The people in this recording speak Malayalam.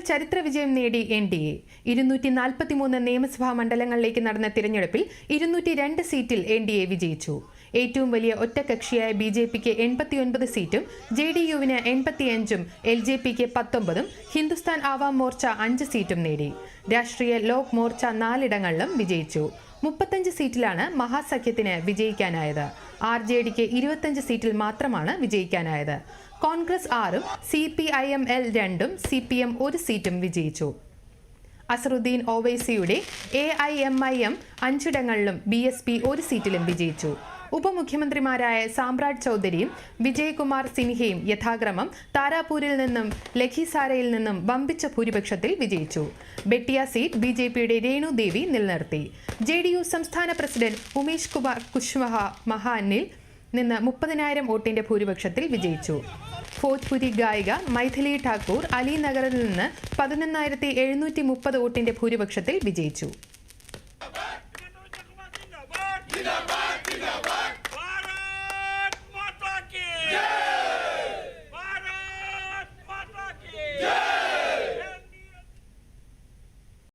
ചരിത്ര വിജയം നേടി എൻ ഡി എ. ഇരുന്നൂറ്റി നാൽപ്പത്തിമൂന്ന് നിയമസഭാ മണ്ഡലങ്ങളിലേക്ക് നടന്ന തിരഞ്ഞെടുപ്പിൽ ഇരുന്നൂറ്റി രണ്ട് സീറ്റിൽ എൻ ഡി എ വിജയിച്ചു. ഏറ്റവും വലിയ ഒറ്റകക്ഷിയായ ബി ജെ പിക്ക് എൺപത്തിയൊൻപത് സീറ്റും ജെ ഡി യുവിന് എൺപത്തിയഞ്ചും എൽ ജെ പിക്ക് പത്തൊമ്പതും ഹിന്ദുസ്ഥാൻ ആവാം മോർച്ച അഞ്ച് സീറ്റും നേടി. രാഷ്ട്രീയ ലോക് മോർച്ച നാലിടങ്ങളിലും വിജയിച്ചു. മുപ്പത്തഞ്ച് സീറ്റിലാണ് മഹാസഖ്യത്തിന് വിജയിക്കാനായത്. ആർ ജെ ഡിക്ക് ഇരുപത്തഞ്ച് സീറ്റിൽ മാത്രമാണ് വിജയിക്കാനായത്. കോൺഗ്രസ് ആറും C P I M L രണ്ടും സി പി എം ഒരു സീറ്റും വിജയിച്ചു. Azharuddin ഒവൈസിയുടെ A I M I M അഞ്ചിടങ്ങളിലും B S P ഒരു സീറ്റിലും വിജയിച്ചു. ഉപമുഖ്യമന്ത്രിമാരായ സാമ്രാട് ചൗധരിയും വിജയകുമാർ സിൻഹയും യഥാക്രമം താരാപൂരിൽ നിന്നും ലഖിസാരയിൽ നിന്നും വമ്പിച്ച ഭൂരിപക്ഷത്തിൽ വിജയിച്ചു. ബെട്ടിയ സീറ്റ് ബി ജെ പിയുടെ ദേവി നിലനിർത്തി. ജെ ഡി യു സംസ്ഥാന പ്രസിഡന്റ് ഉമേഷ് കുമാർ കുശ്വഹ മഹാനിൽ നിന്ന് മുപ്പതിനായിരം വോട്ടിന്റെ ഭൂരിപക്ഷത്തിൽ വിജയിച്ചു. ഭോജ്പുരി ഗായിക മൈഥിലി ഠാക്കൂർ അലിനഗറിൽ നിന്ന് പതിനൊന്നായിരത്തി എഴുന്നൂറ്റി മുപ്പത് വോട്ടിന്റെ ഭൂരിപക്ഷത്തിൽ വിജയിച്ചു.